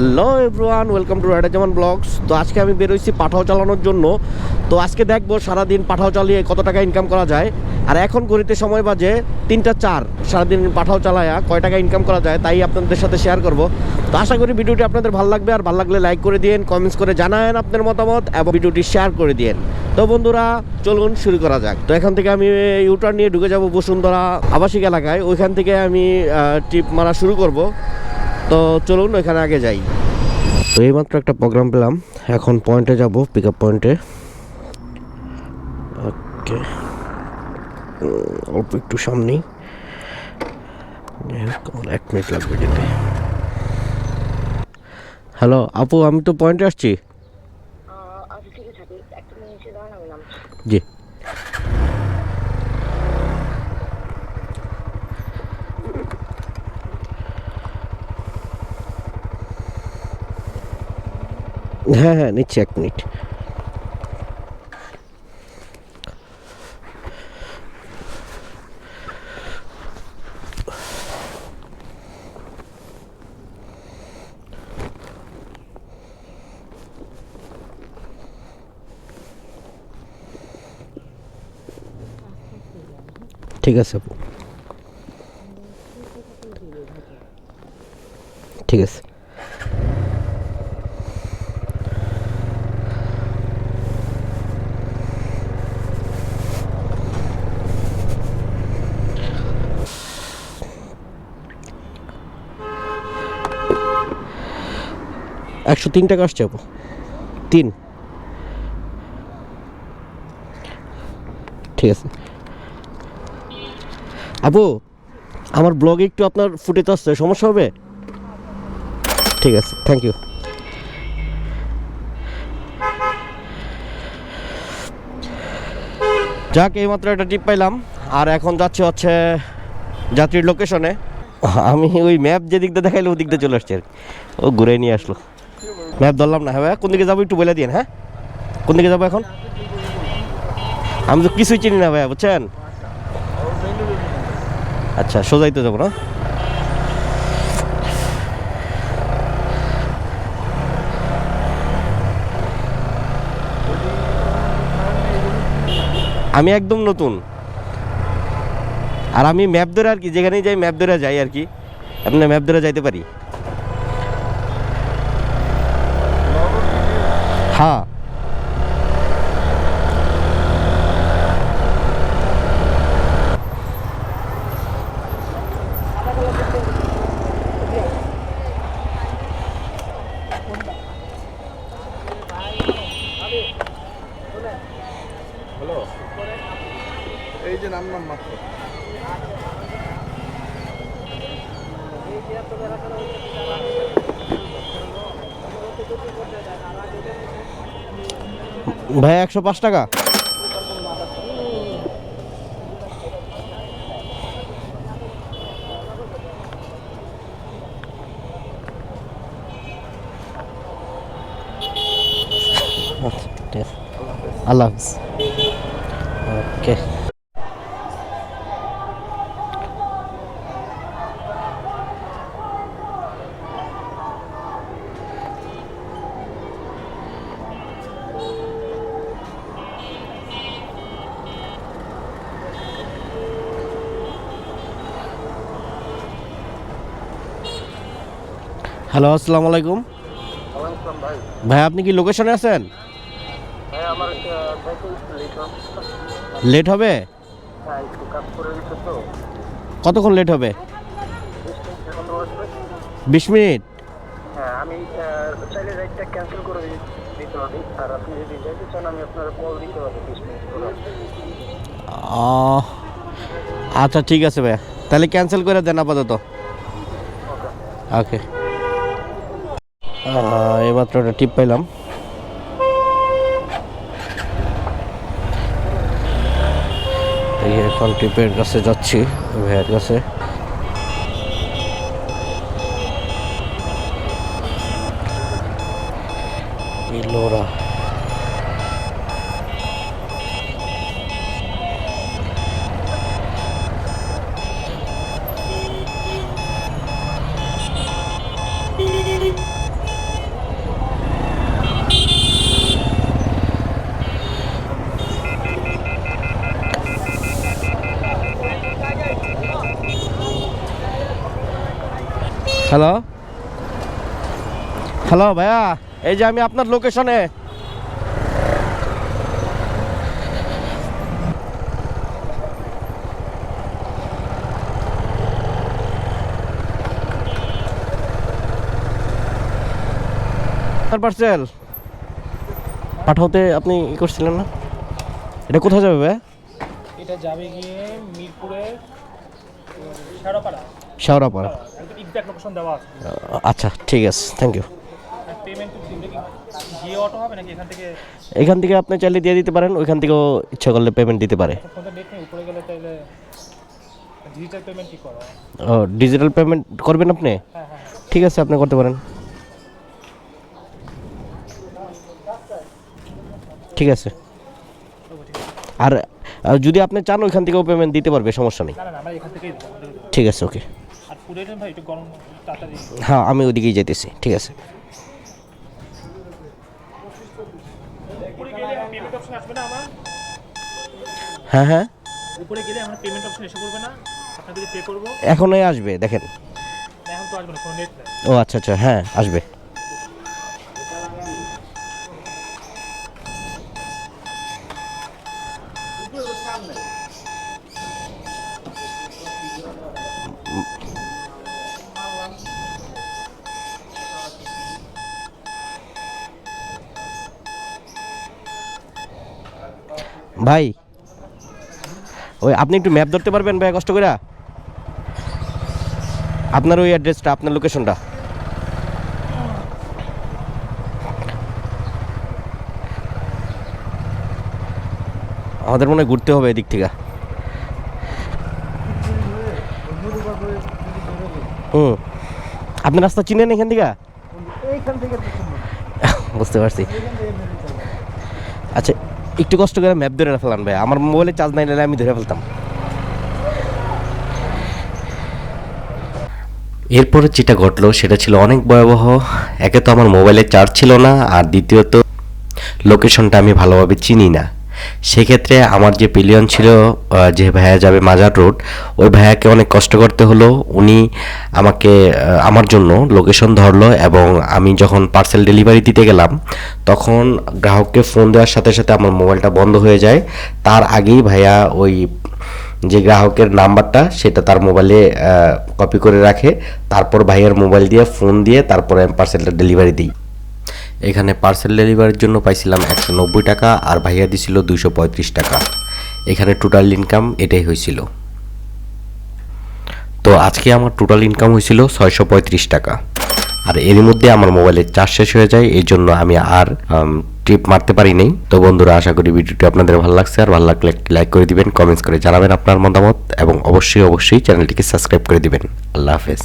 Hello everyone, welcome to rider Zaman vlogs. তো আজকে আমি বেরোইছি পাঠাও চালানোর জন্য। তো আজকে দেখব সারাদিন পাঠাও চালিয়ে কত টাকা ইনকাম করা যায়। আর এখন ঘড়িতে সময় বাজে তিনটা চার। সারাদিন পাঠাও চালায়া কয় টাকা ইনকাম করা যায় তাই আপনাদের সাথে শেয়ার করব। তো আশা করি ভিডিওটি আপনাদের ভালো লাগবে। আর ভালো লাগলে লাইক করে দিন কমেন্টস করে জানায়েন আপনার মতামত এবং ভিডিওটি শেয়ার করে দিন তো বন্ধুরা, চলুন শুরু করা যাক। তো এখান থেকে আমি ইউটার নিয়ে ঢুকে যাব বসুন্ধরা আবাসিক এলাকায়। ওইখান থেকে আমি ট্রিপ মারা শুরু করব। তো চলুন ওইখানে আগে যাই। তো এইমাত্র একটা প্রোগ্রাম পেলাম। এখন পয়েন্টে যাব পিক আপ পয়েন্টে ওকে অল্প একটু সামনেই। এক মিনিট লাগবে যেতে। হ্যালো আপু আমি তো পয়েন্টে আসছি। আহ, আচ্ছা ঠিক আছে আপনি একটা মিনিটে দাঁড়ান আমি নামছি জি হ্যাঁ হ্যাঁ নিচ্ছি এক মিনিট। ঠিক আছে আপু। ঠিক আছে। একশো তিন টাকা আসছে আপু। তিন। ঠিক আছে। আপু, আমার ব্লগে একটু আপনার ফুটেজ আসছে, সমস্যা হবে? ঠিক আছে থ্যাংক ইউ যাক, এইমাত্র একটা টিপ পাইলাম, আর এখন যাচ্ছে হচ্ছে যাত্রীর লোকেশনে আমি ওই ম্যাপ যে দিক দিয়ে দেখাইলো ওই দিক দিয়ে চলে আসছি আর। ও ঘুরে নিয়ে আসলো। ম্যাপ ধরলাম না। হ্যাঁ? কোন দিকে যাব একটু বলে দিন হ্যাঁ? কোন দিকে যাব এখন? আমি তো কিছুই চিনি না ভাইয়া, বুঝছেন? আচ্ছা সোজাই তো যাব না। আমি একদম নতুন। আর আমি ম্যাপ ধরে আর কি, যেখানেই যাই ম্যাপ ধরে যাই আর কি। আপনি ম্যাপ ধরে যাইতে পারি? হ্যাঁ এই যে নাম নাম মাত্র। ভাই একশো পাঁচ টাকা। আচ্ছা, আল্লাহ হাফিজ ওকে হ্যালো, আসসালামু আলাইকুম। ভাই ভাই আপনি কি লোকেশনে আছেন? ভাই লেট হবে? কতক্ষণ লেট হবে? বিশ মিনিট? আচ্ছা ঠিক আছে ভাইয়া। তাহলে ক্যান্সেল করে দেন আপাতত। ওকে। এইমাত্র একটা টিপ পাইলাম। এখন টিপের কাছে যাচ্ছি ভাইয়ের কাছে। ইলোরা হ্যালো হ্যালো ভাইয়া। এই যে আমি আপনার লোকেশনে পার্সেল পাঠাতে আপনি ই করছিলেন না? এটা কোথায় যাবে ভাইয়া? এটা যাবে গিয়ে মিরপুরের শেরোপাড়া আছে আচ্ছা ঠিক আছে থ্যাংক ইউ এখান থেকে আপনি চাইলে দিয়ে দিতে পারেন, ওইখান থেকেও ইচ্ছা করলে পেমেন্ট দিতে পারে। ও ডিজিটাল পেমেন্ট করবেন আপনি? ঠিক আছে, আপনি করতে পারেন। ঠিক আছে। আর যদি আপনি চান, ওইখান থেকেও পেমেন্ট দিতে পারবে, সমস্যা নেই। ঠিক আছে ওকে হ্যাঁ আমি ওদিকেই যেতেছি ঠিক আছে। হ্যাঁ হ্যাঁ। উপরে গেলে আমার পেমেন্ট অপশন এসে পড়বে না? আপনাদেরকে পে করব? এখনই আসবে দেখেন। এখন তো আসবে না কোনো নেট ও আচ্ছা আচ্ছা হ্যাঁ আসবে। ভাই ওই আপনি একটু ম্যাপ ধরতে পারবেন ভাই কষ্ট করে আপনার ওই অ্যাড্রেসটা আপনার লোকেশনটা আমাদের মনে ঘুরতে হবে এদিক থেকে। হুম। আপনি রাস্তা চিনেন এখান থেকে? বুঝতে পারছি। আচ্ছা একটু কষ্ট করে ম্যাপ ধরে ফেলান ভাই। আমার মোবাইলে চার্জ নাই নিলে আমি ধরে ফেলতাম। এরপরে যেটা ঘটলো, সেটা ছিল অনেক ভয়াবহ। একে তো আমার মোবাইলে চার্জ ছিল না, আর দ্বিতীয়ত লোকেশনটা আমি ভালোভাবে চিনি না। সেক্ষেত্রে আমার যে পিলিয়ন ছিল যে ভাইয়া যাবে মাজার রোড ওই ভাইয়াকে অনেক কষ্ট করতে হলো। উনি আমাকে আমার জন্য লোকেশন ধরলো এবং আমি যখন পার্সেল ডেলিভারি দিতে গেলাম, তখন গ্রাহককে ফোন দেওয়ার সাথে সাথে আমার মোবাইলটা বন্ধ হয়ে যায়। তার আগেই ভাইয়া ওই যে গ্রাহকের নাম্বারটা, সেটা তার মোবাইলে কপি করে রাখে। তারপর ভাইয়ের মোবাইল দিয়ে ফোন দিয়ে তারপরে আমি পার্সেলটা ডেলিভারি দিই। এখানে পার্সেল ডেলিভারির জন্য পাইছিলাম একশো নব্বই টাকা আর ভাইয়া দিছিল দুইশো পঁয়ত্রিশ টাকা। এখানে টোটাল ইনকাম এটাই হয়েছিল তো আজকে আমার টোটাল ইনকাম হয়েছিল ছয়শো পঁয়ত্রিশ টাকা। আর এর মধ্যে আমার মোবাইলের চার্জ শেষ হয়ে যায় এই জন্য আমি আর ট্রিপ মারতে পারি নাই। তো বন্ধুরা, আশা করি ভিডিওটি আপনাদের ভালো লাগছে। আর ভালো লাগলে লাইক করে দিবেন কমেন্টস করে জানাবেন আপনার মতামত এবং অবশ্যই অবশ্যই চ্যানেলটিকে সাবস্ক্রাইব করে দিবেন। আল্লাহ হাফেজ।